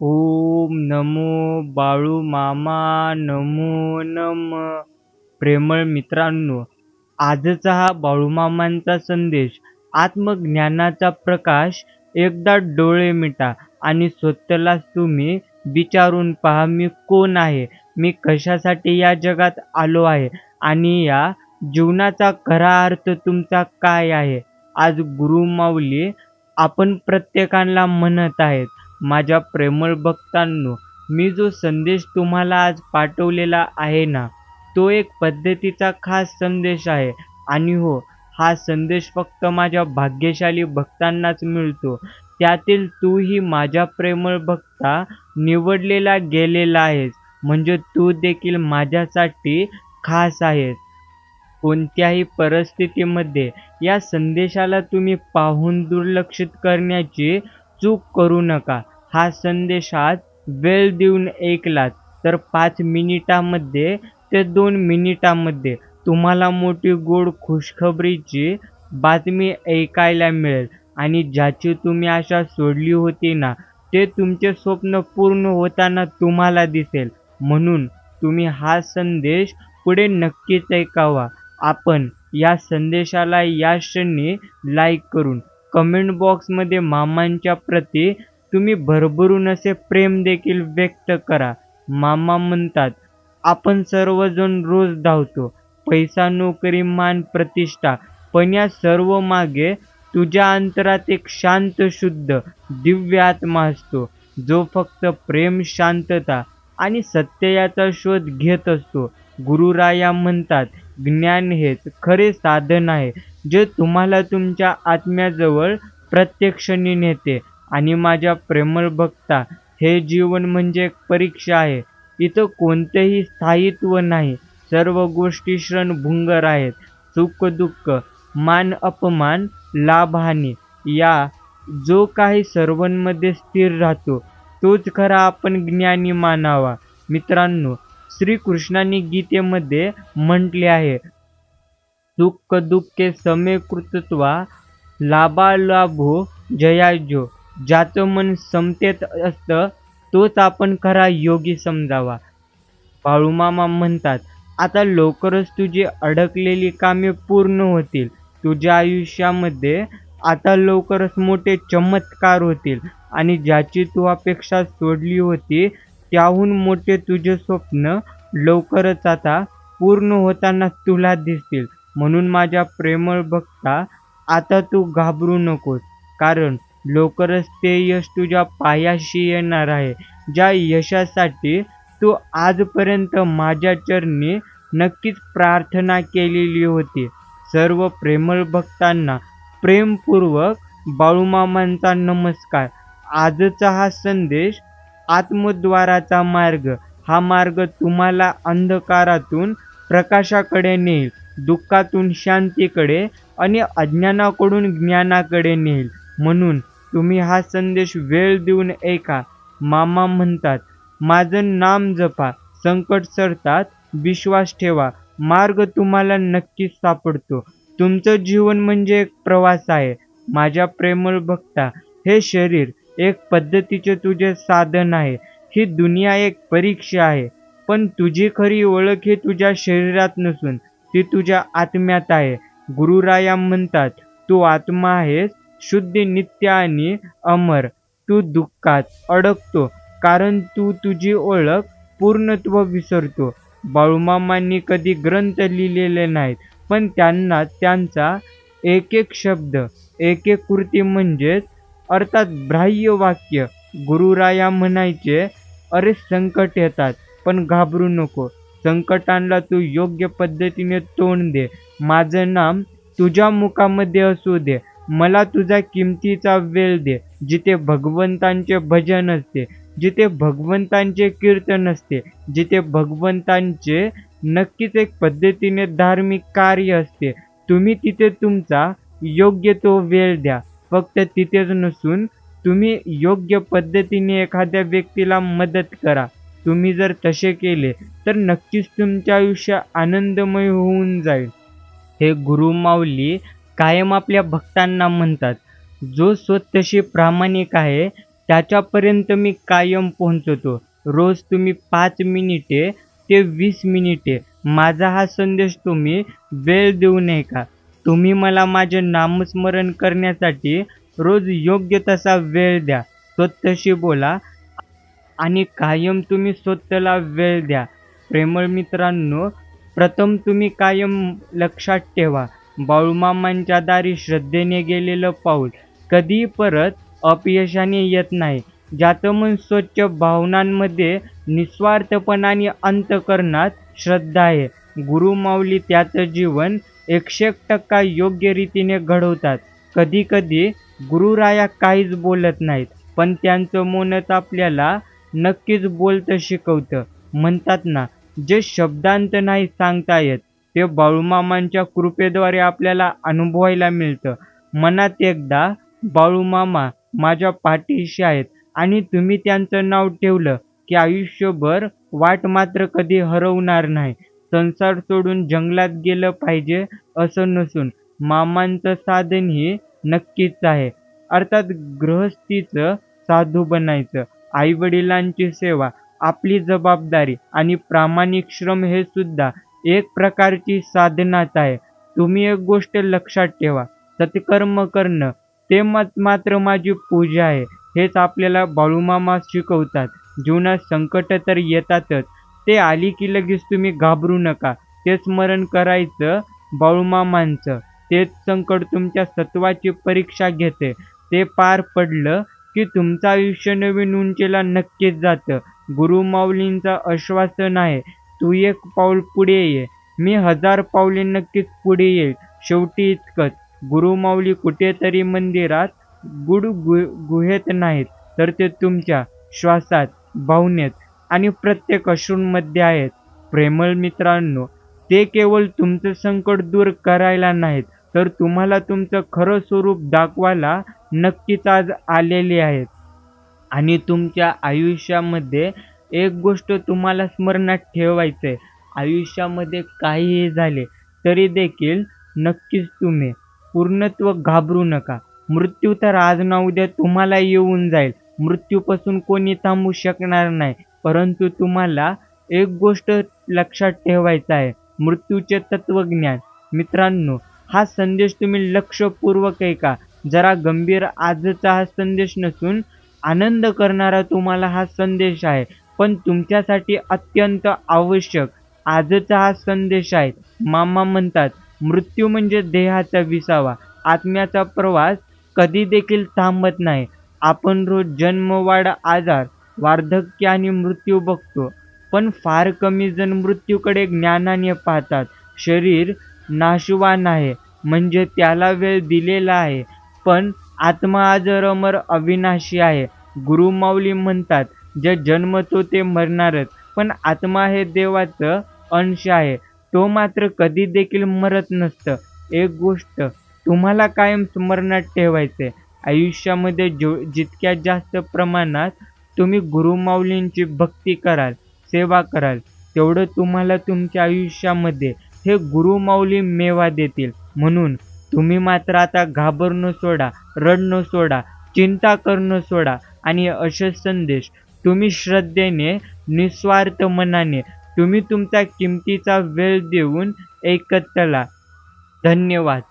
ओम नमो बाळू मामा नमो नम. प्रेमळ मित्रांनो आजचा हा बाळूमामांचा संदेश आत्मज्ञानाचा प्रकाश एकदा डोळे मिटा आणि स्वतःलाच तुम्ही विचारून पहा मी कोण आहे? मी कशासाठी या जगात आलो आहे? आणि या जीवनाचा खरा अर्थ तुमचा काय आहे? आज गुरु माऊली आपण प्रत्येकाला म्हणत आहेत माझ्या प्रेमळ भक्तांनो मी जो संदेश तुम्हाला आज पाठवलेला आहे ना तो एक पद्धतीचा खास संदेश आहे. आणि हो हा संदेश फक्त माझ्या भाग्यशाली भक्तांनाच मिळतो. त्यातील तूही माझ्या प्रेमळ भक्ता निवडलेला गेलेला आहेस. म्हणजे तू देखील माझ्यासाठी खास आहेस. कोणत्याही परिस्थितीमध्ये या संदेशाला तुम्ही पाहून दुर्लक्षित करण्याची चूक करू नका. हा संदेशात वेळ देऊन ऐकलात. तर पाच मिनिटामध्ये ते दोन मिनिटामध्ये तुम्हाला मोठी गोड खुशखबरीची बातमी ऐकायला मिळेल. आणि ज्याची तुम्ही आशा सोडली होती ना ते तुमचे स्वप्न पूर्ण होताना तुम्हाला दिसेल. म्हणून तुम्ही हा संदेश पुढे नक्कीच ऐकावा. आपण या संदेशाला या क्षणी लाईक करून कमेंट बॉक्समध्ये मामांच्या प्रती तुम्ही भरभरून असे प्रेम देखील व्यक्त करा. मामा म्हणतात आपण सर्वजण रोज धावतो. पैसा नोकरी मान प्रतिष्ठा. पण या सर्व मागे तुझ्या अंतरात एक शांत शुद्ध दिव्य आत्मा असतो. जो फक्त प्रेम शांतता आणि सत्य याचा शोध घेत असतो. गुरुराया म्हणतात ज्ञान हेच खरे साधन आहे. जे तुम्हाला तुमच्या आत्म्याजवळ प्रत्यक्षणी नेते. आणि माझ्या प्रेमळ भक्ता हे जीवन म्हणजे एक परीक्षा आहे. इथं कोणतेही स्थायित्व नाही. सर्व गोष्टी क्षणभुंगर आहेत. सुख दुःख मान अपमान लाभ हानी या जो काही सर्वांमध्ये स्थिर राहतो तोच खरा आपण ज्ञानी मानावा. मित्रांनो श्रीकृष्णाने गीतेमध्ये म्हटले आहे सुख दुःखे समे कृतत्वा लाभालाभो जयाजो. ज्याचं मन समतेत असतं तोच आपण खरा योगी समजावा. बाळूमामा म्हणतात आता लवकरच तुझी अडकलेली कामे पूर्ण होतील. तुझ्या आयुष्यामध्ये आता लवकरच मोठे चमत्कार होतील आणि ज्याची तू अपेक्षा सोडली होती त्याहून मोठे तुझे स्वप्न लवकरच आता पूर्ण होताना तुला दिसतील. म्हणून माझ्या प्रेमळ भक्ता आता तू घाबरू नकोस. कारण लवकरच ते यश तुझ्या पायाशी येणार आहे. ज्या यशासाठी तू आजपर्यंत माझ्या चरणी नक्कीच प्रार्थना केलेली होती. सर्व प्रेमळ भक्तांना प्रेमपूर्वक बाळूमामांचा नमस्कार. आजचा हा संदेश आत्मद्वाराचा मार्ग. हा मार्ग तुम्हाला अंधकारातून प्रकाशाकडे नेईल दुःखातून शांतीकडे आणि अज्ञानाकडून ज्ञानाकडे नेईल. म्हणून तुम्ही हा संदेश वेळ देऊन ऐका. मामा म्हणतात माझं नाम जपा संकट सरतात विश्वास ठेवा मार्ग तुम्हाला नक्कीच सापडतो. तुमचं जीवन म्हणजे एक प्रवास आहे. माझ्या प्रेमळ भक्ता हे शरीर एक पद्धतीचे तुझे साधन आहे. ही दुनिया एक परीक्षा आहे. पण तुझी खरी ओळख ही तुझ्या शरीरात नसून ती तुझ्या आत्म्यात आहे. गुरुराया म्हणतात तू आत्मा आहेस शुद्ध नित्य आणि अमर. तू दुःखात अडकतो कारण तू तुझी ओळख पूर्णत्व विसरतो. बाळूमामांनी कधी ग्रंथ लिहिलेले नाहीत पण त्यांना त्यांचा एक एक शब्द एक एक कृती म्हणजेच अर्थात बाह्य वाक्य गुरुराया म्हणायचे अरे संकट येतात पण घाबरू नको. संकटांना तू योग्य पद्धतीने तोंड दे. माझं नाम तुझ्या मुखामध्ये असू दे. मला तुझा किमतीचा वेळ दे जिथे भगवंतांचे भजन असते जिथे भगवंतांचे कीर्तन असते जिथे भगवंतांचे नक्कीच एक पद्धतीने धार्मिक कार्य असते तुम्ही तिथे तुमचा योग्य तो वेळ द्या. फक्त तिथेच नसून तुम्ही योग्य पद्धतीने एखाद्या व्यक्तीला मदत करा. तुम्ही जर तसे केले तर नक्कीच तुमचे आयुष्य आनंदमय होऊन जाईल. हे गुरुमाऊली कायम आपल्या भक्तांना म्हणतात जो स्वतःशी प्रामाणिक आहे त्याच्यापर्यंत मी कायम पोहोचतो. रोज तुम्ही पाच मिनिटे ते वीस मिनिटे माझा हा संदेश तुम्ही वेळ देऊ नये का? तुम्ही मला माझे नामस्मरण करण्यासाठी रोज योग्य तसा वेळ द्या. स्वतःशी बोला आणि कायम तुम्ही स्वतःला वेळ द्या. प्रेमळ मित्रांनो प्रथम तुम्ही कायम लक्षात ठेवा. बाळूमामांच्या दारी श्रद्धेने गेलेलं पाऊल. कधी परत अपयशाने येत नाही. ज्याचं मन स्वच्छ भावनांमध्ये निस्वार्थपणाने अंतकरणात श्रद्धा आहे. गुरुमाऊली त्याचं जीवन एकशे एक टक्का योग्य रीतीने घडवतात. कधी कधी गुरुराया काहीच बोलत नाहीत पण त्यांचं मौनच आपल्याला नक्कीच बोलतं शिकवतं. म्हणतात ना जे शब्दांत नाही सांगता येत ते बाळूमामांच्या कृपेद्वारे आपल्याला अनुभवायला मिळतं. मनात एकदा बाळूमामा माझ्या पाठीशी आहेत आणि तुम्ही त्यांचं नाव ठेवलं की आयुष्यभर वाट मात्र कधी हरवणार नाही. संसार सोडून जंगलात गेलं पाहिजे असं नसून मामांचं साधन ही नक्कीच आहे. अर्थात गृहस्थीचं साधू बनायचं. आईवडिलांची सेवा आपली जबाबदारी आणि प्रामाणिक श्रम हे सुद्धा एक प्रकारची साधनाच आहे. तुम्ही एक गोष्ट लक्षात ठेवा. सत्कर्म करणं ते मत मात्र माझी पूजा आहे. हेच आपल्याला बाळूमामा शिकवतात. जीवनात संकट तर येतातच. ते आली की लगेच तुम्ही घाबरू नका. ते स्मरण करायचं बाळूमामांचं. तेच संकट तुमच्या सत्वाची परीक्षा घेते. ते पार पडलं की तुमचं आयुष्य नवीन उंचीला नक्कीच जातं. गुरुमाऊलींचं आश्वासन आहे. तू एक पाऊल पुढे ये. मी हजार पावले नक्कीच पुढे येईल. शेवटी इतकंच. गुरुमाऊली कुठेतरी मंदिरात गुड गु गुहेत नाहीत तर ते तुमच्या श्वासात भावनेत आणि प्रत्येक अश्रूंमध्ये आहेत. प्रेमळ मित्रांनो ते केवळ तुमचं संकट दूर करायला नाहीत तर तुम्हाला तुमचं खरं स्वरूप दाखवायला नक्कीच आज आलेले आहेत. आणि तुमच्या आयुष्यामध्ये एक गोष्ट तुम्हाला स्मरणात ठेवायचं आहे आयुष्यामध्ये काहीही झाले तरी देखील नक्कीच तुम्ही पूर्णत्व घाबरू नका. मृत्यू तर आज ना उद्या तुम्हाला येऊन जाईल. मृत्यूपासून कोणी थांबू शकणार नाही परंतु तुम्हाला एक गोष्ट लक्षात ठेवायचं आहे. मृत्यूचे तत्वज्ञान. मित्रांनो हा संदेश तुम्ही लक्षपूर्वक ऐका. जरा गंभीर आजचा हा संदेश नसून आनंद करणारा तुम्हाला हा संदेश आहे. पण तुमच्यासाठी अत्यंत आवश्यक. आजचा हा संदेश आहे. मामा म्हणतात मृत्यू म्हणजे देहाचा विसावा. आत्म्याचा प्रवास कधी देखील थांबत नाही. आपण रोज जन्मवाढ आजार वार्धक्य आणि मृत्यू बघतो. पण फार कमी जण मृत्यूकडे ज्ञानाने पाहतात. शरीर नाशवान आहे म्हणजे त्याला वेळ दिलेला आहे. पण आत्मा आजर अमर अविनाशी आहे. गुरुमाऊली म्हणतात जे जन्मतो ते मरणारच. पण आत्मा हे देवाचं अंश आहे. तो मात्र कधी देखील मरत नसतं. एक गोष्ट तुम्हाला कायम स्मरणात ठेवायचे आयुष्यामध्ये जो जितक्या जास्त प्रमाणात तुम्ही गुरुमाऊलींची भक्ती कराल सेवा कराल तेवढं तुम्हाला तुमच्या आयुष्यामध्ये हे गुरुमाऊली मेवा देतील. म्हणून तुम्ही मात्र आता घाबरणं सोडा रडणं सोडा चिंता करणं सोडा आणि असे संदेश तुम्ही श्रद्धेने निस्वार्थ मनाने तुम्ही तुमचा किमतीचा वेळ देऊन ऐकत चला. धन्यवाद.